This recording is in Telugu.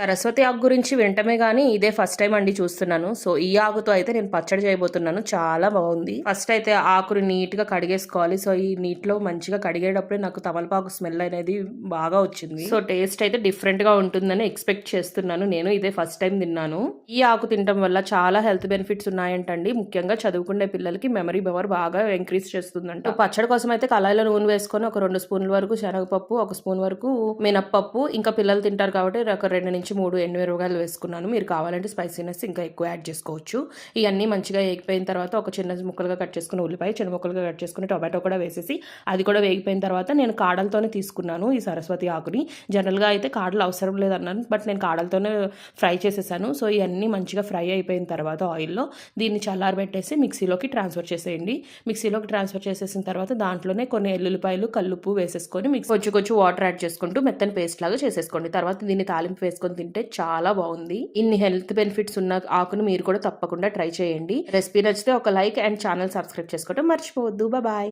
సరస్వతి ఆకు గురించి వింటమే కానీ ఇదే ఫస్ట్ టైం అండి చూస్తున్నాను. సో ఈ ఆకుతో అయితే నేను పచ్చడి చేయబోతున్నాను. చాలా బాగుంది. ఫస్ట్ అయితే ఆకుని నీట్గా కడిగేసుకోవాలి. సో ఈ నీటిలో మంచిగా కడిగేటప్పుడే నాకు తమలపాకు స్మెల్ అనేది బాగా వచ్చింది. సో టేస్ట్ అయితే డిఫరెంట్గా ఉంటుందని ఎక్స్పెక్ట్ చేస్తున్నాను. నేను ఇదే ఫస్ట్ టైం తిన్నాను. ఈ ఆకు తినడం వల్ల చాలా హెల్త్ బెనిఫిట్స్ ఉన్నాయంటండి. ముఖ్యంగా చదువుకునే పిల్లలకి మెమరీ పవర్ బాగా ఇంక్రీజ్ చేస్తుందంట. పచ్చడి కోసం అయితే కళాయిలో నూనె వేసుకొని ఒక రెండు స్పూన్ల వరకు శనగపప్పు ఒక స్పూన్ వరకు మినప్పప్పు. ఇంకా పిల్లలు తింటారు కాబట్టి ఒక రెండు నుంచి మూడు ఎండుమిరపకాయలు వేసుకున్నాను. మీరు కావాలంటే స్పైసీనెస్ ఇంకా ఎక్కువ యాడ్ చేసుకోవచ్చు. ఇవన్నీ మంచిగా వేగిపోయిన తర్వాత ఒక చిన్న ముక్కలుగా కట్ చేసుకుని ఉల్లిపాయ చిన్న ముక్కలుగా కట్ చేసుకుని టొమాటో కూడా వేసేసి అది కూడా వేగిపోయిన తర్వాత నేను కాడలతోనే తీసుకున్నాను ఈ సరస్వతి ఆకుని. జనరల్గా అయితే కాడలు అవసరం లేదన్నాను బట్ నేను కాడలతోనే ఫ్రై చేసేసాను. సో ఇవన్నీ మంచిగా ఫ్రై అయిపోయిన తర్వాత ఆయిల్లో దీన్ని చల్లారబెట్టేసి మిక్సీలోకి ట్రాన్స్ఫర్ చేసేయండి. మిక్సీలోకి ట్రాన్స్ఫర్ చేసేసిన తర్వాత దాంట్లోనే కొన్ని ఎల్లుల్లిపాయలు కల్లుప్పు వేసేసుకొని మిక్స్ కొంచెం కొంచెం వాటర్ యాడ్ చేసుకుంటూ మెత్తని పేస్ట్ లాగా చేసేసుకోండి. తర్వాత దీన్ని తాలింపు వేసుకొని తింటే చాలా బాగుంది. ఇన్ని హెల్త్ బెనిఫిట్స్ ఉన్న ఆకును మీరు కూడా తప్పకుండా ట్రై చేయండి. రెసిపీ నచ్చితే ఒక లైక్ అండ్ ఛానల్ సబ్స్క్రైబ్ చేసుకోవడం మర్చిపోవద్దు. బాయ్.